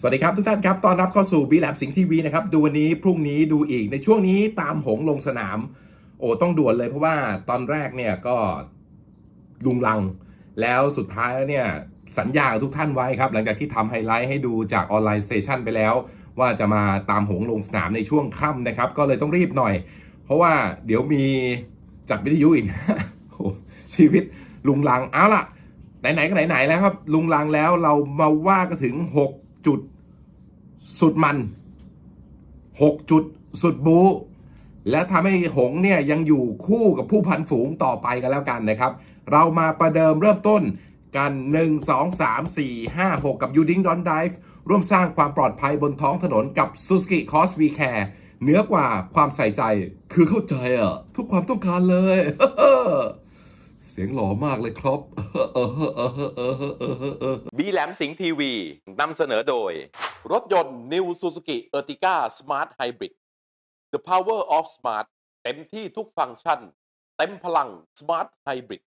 สวัสดีครับทุกท่านครับตอนรับเข้าสู่บีแลบสิงห์ทีวีนะครับ ดูวันนี้พรุ่งนี้ดูอีกในช่วงนี้ตามหงลงสนาม โอ้ต้องด่วนเลยเพราะว่าตอนแรกเนี่ยก็ลุงลัง แล้วสุดท้ายแล้วเนี่ยสัญญากับทุกท่านไว้ครับ หลังจากที่ทำไฮไลท์ให้ดูจากออนไลน์สเตชันไปแล้ว ว่าจะมาตามหงลงสนามในช่วงค่ำนะครับ ก็เลยต้องรีบหน่อย เพราะว่าเดี๋ยวมีจัดวิทยุอีกชีวิตลุงลังเอาล่ะไหนๆก็ไหนๆแล้วครับ ลุงลังแล้วเรามาว่ากันถึง 6 จุดสุดมัน6จุดสุดบูและทำให้หงเนี่ยยังอยู่คู่กับผู้พันฝูงต่อไปกันแล้วกันนะครับ เรามาประเดิมเริ่มต้นกัน 1 2 3 4 5 6 กับ u d i n g Don Dive ร่วมสร้างความปลอดภัยบนท้องถนนกับ Suzuki Cross V Care เหนือกว่าความใส่ใจคือเข้าใจอะทุกความต้องการเลย เสียงหล่อมากเลยครับบีแหลมสิงห์ทีวี นำเสนอโดย รถยนต์ New Suzuki Ertiga Smart Hybrid The Power of Smart เต็มที่ทุกฟังก์ชัน เต็มพลัง Smart Hybrid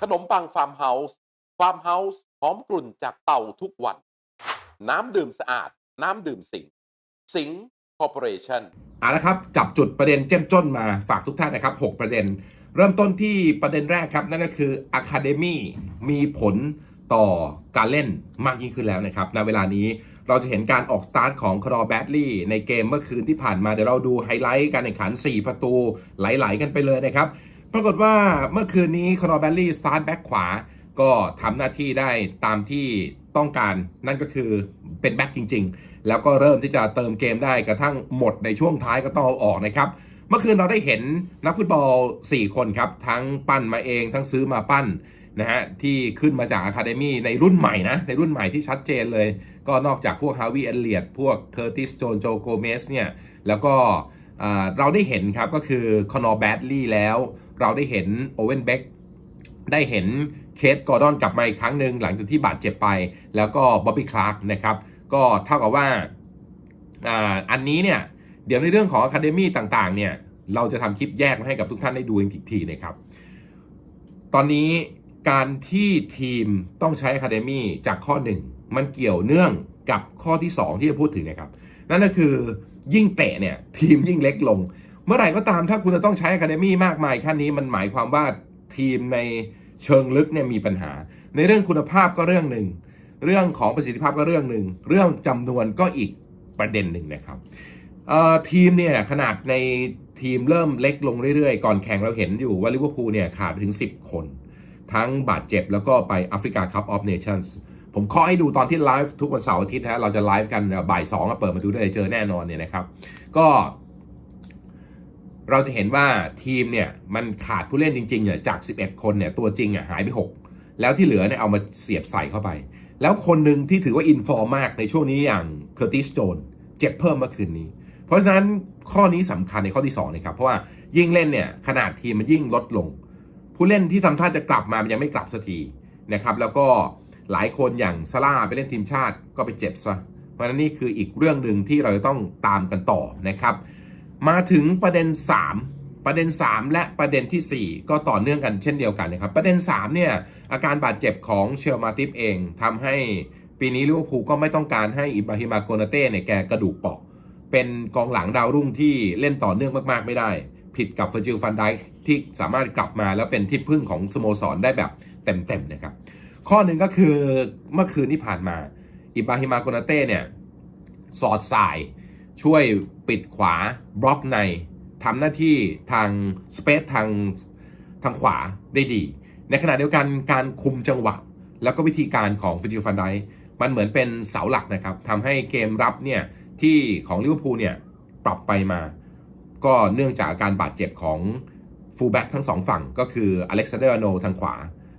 ขนมปังฟาร์มเฮาส์ฟาร์มเฮาส์หอมกลุ่นจากเต่าทุกวัน น้ำดื่มสะอาด น้ำดื่มสิง สิงคอร์ปอเรชั่นเอาละครับ จับจุดประเด็นเจ้มจ้นมาฝากทุกท่านนะครับ 6 ประเด็น เริ่มต้นที่ประเด็นแรกครับ นั่นก็คือ Academy มีผล ต่อการเล่นมากยิ่งขึ้นแล้วนะครับณเวลานี้เราจะเห็นการออกสตาร์ทของครอแบดลี่ในเกมเมื่อคืนที่ผ่านมาเดี๋ยวเราดูไฮไลท์การแข่งขัน 4 ประตูไหลๆกันไปเลยนะครับ ปรากฏว่าเมื่อคืนนี้ครอแบดลี่สตาร์ทแบ็คขวา ก็ทำหน้าที่ได้ตามที่ต้องการนั่นก็คือเป็นแบ็คจริง ๆ แล้วก็เริ่มที่จะเติมเกมได้กระทั่งหมดในช่วงท้ายก็ต้องเอาออกนะครับ เมื่อคืนเราได้เห็นนักฟุตบอล 4 คนครับ ทั้งปั้นมาเองทั้งซื้อมาปั้น นะฮะที่ขึ้นมาจากอะคาเดมี่ในรุ่นใหม่นะ ในรุ่นใหม่ที่ชัดเจนเลย ก็นอกจากพวกฮาวิเอเลียดพวกเคอร์ติสโจนโจโกเมสเนี่ย แล้วก็เราได้เห็นครับก็คือคอนอร์แบดลี่แล้ว เราได้เห็นโอเวนเบ k ได้เห็นเคสกอร์ดอนกลับมาอีกครั้งหนึ่งหลังจากที่บาดเจ็บไป แล้วก็บ๊อบบี้คลาร์กนะครับ ก็เท่ากับว่าอ่าอันนี้เนี่ย เดี๋ยวในเรื่องของ Academy ต่างๆเนี่ย เราจะทำคลิปแยกมาให้กับทุกท่านได้ดูอีกทีนะครับ ตอนนี้ การที่ทีมต้องใช้ Academy จากข้อหนึ่งมันเกี่ยวเนื่องกับข้อที่ 2 ที่จะพูดถึงนะครับ นั่นก็คือยิ่งเตะเนี่ยทีมยิ่งเล็กลง เมื่อไหร่ก็ตามถ้าคุณจะต้องใช้ Academy มากมายขั้นนี้มันหมายความว่าทีมในเชิงลึกเนี่ยมีปัญหา ในเรื่องคุณภาพก็เรื่องหนึ่ง เรื่องของประสิทธิภาพก็เรื่องหนึ่ง เรื่องจำนวนก็อีกประเด็นหนึ่งนะครับทีมเนี่ยขนาดในทีมเริ่มเล็กลงเรื่อยๆ ก่อนแข่งเราเห็นอยู่ว่าลิเวอร์พูลเนี่ยขาดถึง 10 คน ทั้งบาดเจ็บแล้วก็ไปแอฟริกาคัพออฟเนชั่นส์ผมขอให้ดูตอนที่ไลฟ์ทุกวันเสาร์อาทิตย์นะเราจะไลฟ์กันบ่ายสองเปิดมาดูได้เลยเจอแน่นอนเนี่ยนะครับก็เราจะเห็นว่าทีมเนี่ยมันขาดผู้เล่นจริงๆเนี่ยจาก 11 คนเนี่ยตัวจริงอะหายไป 6 แล้วที่เหลือเนี่ยเอามาเสียบใส่เข้าไป แล้วคนหนึ่งที่ถือว่าอินฟอร์มากในช่วงนี้อย่างเคอร์ติสโจนเจ็บเพิ่มเมื่อคืนนี้ เพราะฉะนั้นข้อนี้สำคัญในข้อที่2นะครับเพราะว่ายิ่งเล่นเนี่ยขนาดทีมมันยิ่งลดลง ผู้เล่นที่ทำท่าจะกลับมามันยังไม่กลับสักทีนะครับแล้วก็หลายคนอย่างซาร่าไปเล่นทีมชาติก็ไปเจ็บซะเพราะฉะนั้นนี่คืออีกเรื่องหนึ่งที่เราจะต้องตามกันต่อนะครับ มาถึงประเด็น 3 ประเด็น 3 และประเด็นทีสี่4 ก็ต่อเนื่องกันเช่นเดียวกันนะครับ ประเด็น3เนี่ยอาการบาดเจ็บของเชลมาติฟเองทำให้ปีนี้ลิเวอร์พูลก็ไม่ต้องการให้อิบราฮิมาโกนาเต้เนี่ยแกกระดูกเปาะเป็นกองหลังดาวรุ่งที่เล่นต่อเนื่องมากๆไม่ได้ ผิดกับเฟอร์จิลฟันไดที่สามารถกลับมาแล้วเป็นที่พึ่งของสโมสรได้แบบเต็มๆนะครับ ข้อหนึ่งก็คือเมื่อคืนที่ผ่านมา อิบราฮิมาโกนาเต้เนี่ย สอดสายช่วยปิดขวาบล็อกในทำหน้าที่ทางสเปซทางทางขวาได้ดี ในขณะเดียวกันการคุมจังหวะ แล้วก็วิธีการของฟิจิลฟันไดมันเหมือนเป็นเสาหลักนะครับทำให้เกมรับเนี่ยที่ของลิเวอร์พูลเนี่ยปรับไปมา ก็เนื่องจากอาการบาดเจ็บของฟูลแบ็กทั้งสองฝั่งก็คืออเล็กซานเดอร์โนทางขวา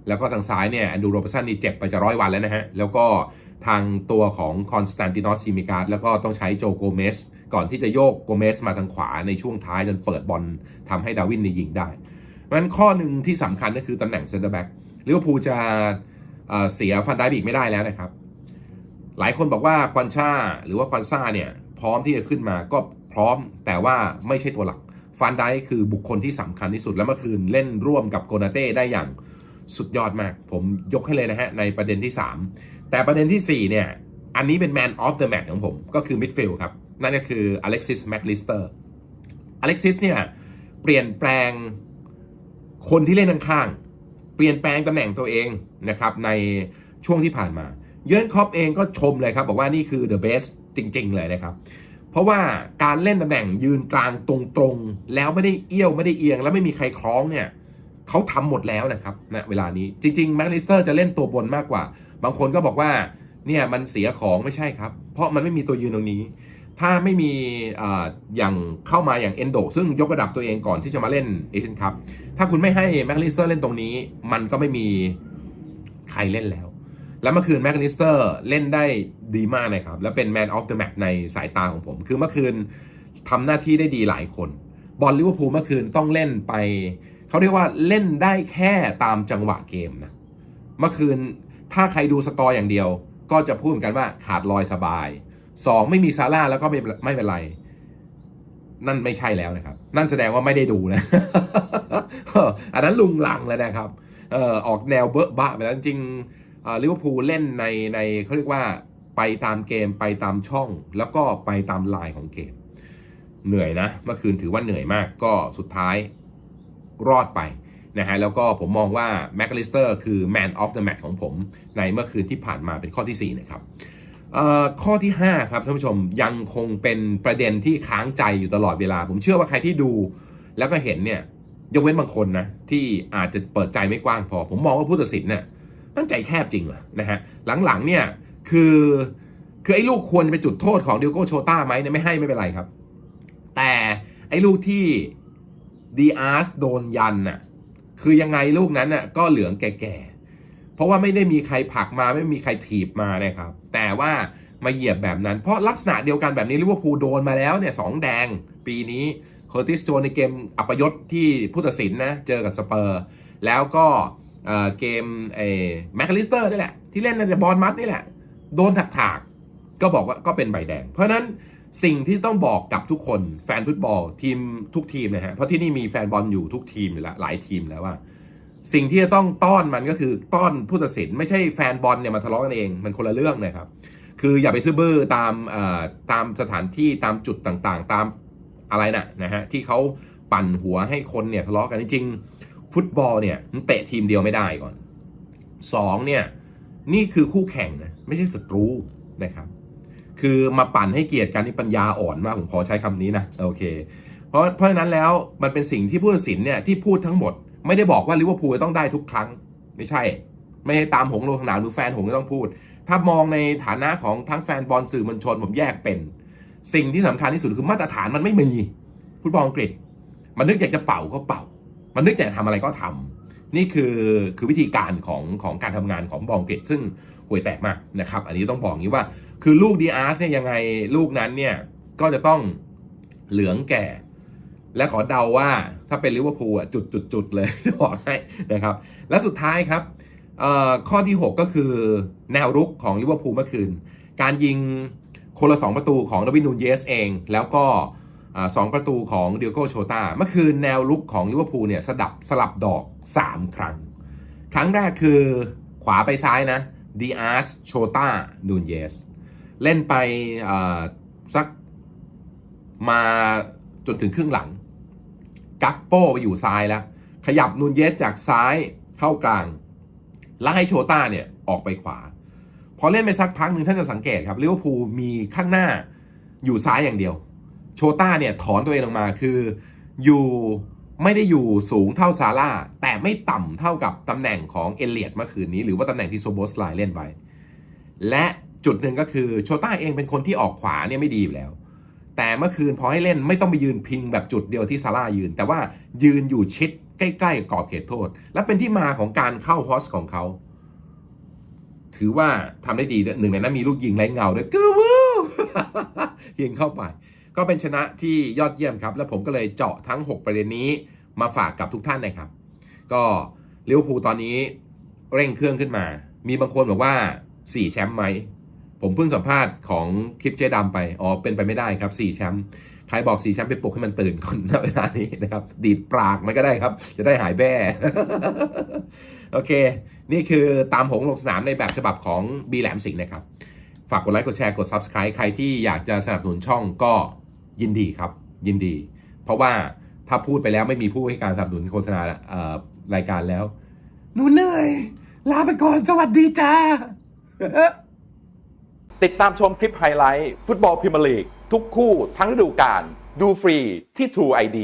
แล้วก็ทางซ้ายเนี่ยแอนดูโรเบสันนี่เจ็บไปจะร้อยวันแล้วนะฮะ แล้วก็ทางตัวของคอนสแตนตินอสซิมิการ์ดแล้วก็ต้องใช้โจโกเมส ก่อนที่จะโยกโกเมสมาทางขวาในช่วงท้ายจนเปิดบอลทำให้ดาวินในยิงได้เพราะฉะนั้นข้อหนึ่งที่สำคัญก็คือตำแหน่งเซนเตอร์แบ็กลิเวอร์พูลจะเสียฟันไดบีกไม่ได้แล้วนะครับ หลายคนบอกว่าควันชาหรือว่าควันซ่าเนี่ยพร้อมที่จะขึ้นมาก็ พร้อมแต่ว่าไม่ใช่ตัวหลักฟันไดคือบุคคลที่สำคัญที่สุด แล้วเมื่อคืนเล่นร่วมกับโกนาเต้ได้อย่างสุดยอดมาก ผมยกให้เลยนะฮะ ในประเด็นที่ 3 แต่ประเด็นที่ 4 เนี่ย อันนี้เป็น Man of the Match ของผมก็คือ midfield ครับ นั่นก็คือ Alexis McAllister Alexis เนี่ย เปลี่ยนแปลงคนที่เล่นข้างๆเปลี่ยนแปลงตำแหน่งตัวเองนะครับในช่วงที่ผ่านมา เยอนคอปเองก็ชมเลยครับ บอกว่านี่คือ the best จริง ๆ เลยนะครับ เพราะว่าการเล่นตำแหน่งยืนกลางตรงๆ แล้วไม่ได้เอี้ยวไม่ได้เอียง แล้วไม่มีใครคล้องเนี่ยเขาทำหมดแล้วนะครับณเวลานี้จริงๆแมคลิสเตอร์จะเล่นตัวบนมากกว่า บางคนก็บอกว่าเนี่ยมันเสียของไม่ใช่ครับ เพราะมันไม่มีตัวยืนตรงนี้ ถ้าไม่มีออย่างเข้ามาอย่างเอนโดซึ่งยกระดับตัวเองก่อนที่จะมาเล่นเอเชียนคัพถ้าคุณไม่ให้แมคลิสเตอร์เล่นตรงนี้ มันก็ไม่มีใครเล่นแล้ว แล้วเมื่อคืนแมคลิสเตอร์เล่นได้ดีมากนะครับ และเป็น Man of the Match ในสายตาของผม คือเมื่อคืนทำหน้าที่ได้ดีหลายคน บอลลิเวอร์พูลเมื่อคืนต้องเล่นไป เขาเรียกว่าเล่นได้แค่ตามจังหวะเกมนะ เมื่อคืนถ้าใครดูสกอร์อย่างเดียว ก็จะพูดเหมือนกันว่าขาดลอยสบาย 2 ไม่มีซาร่าแล้วก็ไม่ไม่เป็นไร นั่นไม่ใช่แล้วนะครับ นั่นแสดงว่าไม่ได้ดูนะ อันนั้นลุงลังแล้วนะครับเออออกแนวเบอะบะไปแล้วจริง ลิเวอร์พูลเล่นในในเขาเรียกว่าไปตามเกมไปตามช่อง แล้วก็ไปตามลายของเกม เหนื่อยนะเมื่อคืนถือว่าเหนื่อยมากก็สุดท้ายรอดไปนะฮะแล้วก็ผมมองว่าแมคคาลิสเตอร์คือ Man of the Match ของผม ในเมื่อคืนที่ผ่านมาเป็นข้อที่ 4 นะครับอ่อข้อที่ 5 ครับท่านผู้ชมยังคงเป็นประเด็นที่ค้างใจอยู่ตลอดเวลา ผมเชื่อว่าใครที่ดู แล้วก็เห็นเนี่ยยกเว้นบางคนนะที่อาจจะเปิดใจไม่กว้างพอ ผมมองว่าผู้ตัดสินเนี่ย ตั้งใจแคบจริงเหรอนะฮะหลังๆเนี่ยคือคือไอ้ลูกควรจะเป็นจุดโทษของดิโก้โชต้าไหมเนี่ยไม่ให้ไม่เป็นไรครับ แต่ไอ้ลูกที่ดีอาร์สโดนยันน่ะคือยังไงลูกนั้นน่ะก็เหลืองแก่ๆ เพราะว่าไม่ได้มีใครผลักมาไม่มีใครถีบมานะครับ แต่ว่ามาเหยียบแบบนั้น เพราะลักษณะเดียวกันแบบนี้ลิเวอร์พูลโดนมาแล้วเนี่ยสองแดงปีนี้เคอร์ติสโจในเกมอัปยศที่ผู้ตัดสินนะเจอกับสเปอร์ แล้วก็ เกมเอแมคคาลิสเตอร์นี่แหละ ที่เล่นในบอลมัดนี่แหละ โดนถักถากๆก็บอกว่าก็เป็นใบแดง เพราะนั้นสิ่งที่ต้องบอกกับทุกคนแฟนฟุตบอลทีมทุกทีมนะฮะ เพราะที่นี่มีแฟนบอลอยู่ทุกทีมอยู่แล้วหลายทีมแล้วว่า สิ่งที่จะต้องต้อนมันก็คือต้อนผู้ตัดสินไม่ใช่แฟนบอลเนี่ยมาทะเลาะกันเองมันคนละเรื่องนะครับ คืออย่าไปซื้อบื้อตามตามสถานที่ตามจุดต่างๆ ตามอะไรน่ะนะฮะที่เขาปั่นหัวให้คนเนี่ยทะเลาะกันจริงๆ ฟุตบอลเนี่ยมันเตะทีมเดียวไม่ได้ก่อนสองเนี่ยนี่คือคู่แข่งนะไม่ใช่ศัตรูนะครับ คือมาปั่นให้เกียรติกันนี่ปัญญาอ่อนมากผมขอใช้คำนี้นะโอเค เพราะเพราะฉะนั้นแล้วมันเป็นสิ่งที่ผู้ตัดสินเนี่ยที่พูดทั้งหมด ไม่ได้บอกว่าลิเวอร์พูลจะต้องได้ทุกครั้ง ไม่ใช่ ไม่ให้ตามหงโลงสนามหรือแฟนหงก็ต้องพูด ถ้ามองในฐานะของทั้งแฟนบอลสื่อมวลชนผมแยกเป็น สิ่งที่สำคัญที่สุดคือมาตรฐานมันไม่มีฟุตบอลอังกฤษ มันนึกอยากจะเป่าก็เป่า มันนึกอยากจะทำอะไรก็ทำนี่คือคือวิธีการของของการทำงานของบอลอังกฤษซึ่งห่วยแตกมากนะครับ อันนี้ต้องบอกงี้ว่าคือลูกดีอาร์สเนี่ยยังไงลูกนั้นเนี่ยก็จะต้องเหลืองแก่ และขอเดาว่าถ้าเป็นลิเวอร์พูลอะจุดจุดจุดเลยบอกให้นะครับ และสุดท้ายครับข้อที่ 6 ก็คือแนวรุกของลิเวอร์พูลเมื่อคืน การยิงคนละ2ประตูของดาวินนูนเยสเอง แล้วก็ สองประตูของเดียโกโชตาเมื่อคืนแนวรุกของลิเวอร์พูลเนี่ยสดับสลับดอก 3 ครั้ง ครั้งแรกคือขวาไปซ้ายนะดีอาร์สโชตานูนเยส เล่นไปสักมาจนถึงครึ่งหลัง กักโป้ไปอยู่ซ้ายแล้ว ขยับนูนเยสจากซ้ายเข้ากลาง แล้วให้โชตาเนี่ยออกไปขวา พอเล่นไปสักพักหนึ่งท่านจะสังเกตครับลิเวอร์พูลมีข้างหน้าอยู่ซ้ายอย่างเดียว โชต้าเนี่ยถอนตัวเองออกมาคืออยู่ไม่ได้อยู่สูงเท่าซาร่าแต่ไม่ต่ำเท่ากับตำแหน่งของเอเลียดเมื่อคืนนี้ หรือว่าตำแหน่งที่โซโบสไลเล่นไว้ และจุดหนึ่งก็คือโชต้าเองเป็นคนที่ออกขวาเนี่ยไม่ดีอยู่แล้ว แต่เมื่อคืนพอให้เล่นไม่ต้องไปยืนพิงแบบจุดเดียวที่ซาร่ายืน แต่ว่ายืนอยู่ชิดใกล้ๆกรอบเขตโทษ และเป็นที่มาของการเข้าฮอสของเขาถือว่าทำได้ดีหนึ่งในนั้นมีลูกยิงไร้เงาด้วยกูวูยิงเข้าไป ก็เป็นชนะที่ยอดเยี่ยมครับ และผมก็เลยเจาะทั้ง 6 ประเด็นนี้มาฝากกับทุกท่านนะครับ ก็ลิเวอร์พูลตอนนี้เร่งเครื่องขึ้นมา มีบางคนบอกว่า 4 แชมป์ไหม ผมเพิ่งสัมภาษณ์ของคลิปเจ๊ดำไป อ๋อ เป็นไปไม่ได้ครับ 4 แชมป์ ใครบอก 4 แชมป์ไปปลุกให้มันตื่นก่อนณเวลานี้นะครับ ดีดปากมันก็ได้ครับ จะได้หายแบ้โอเค นี่คือตามหงลงสนามในแบบฉบับของบีแหลมสิงห์นะครับ ฝากกดไลค์ กดแชร์ กด Subscribe ใครที่อยากจะสนับสนุนช่องก็ ยินดีครับ ยินดี เพราะว่าถ้าพูดไปแล้วไม่มีผู้ให้การสนับสนุนโฆษณาเอ่อรายการแล้วหนูเหนื่อยลาไปก่อนสวัสดีจ้า ติดตามชมคลิปไฮไลท์ ฟุตบอลพรีเมียร์ลีก ทุกคู่ทั้งฤดูกาลดูฟรีที่ True ID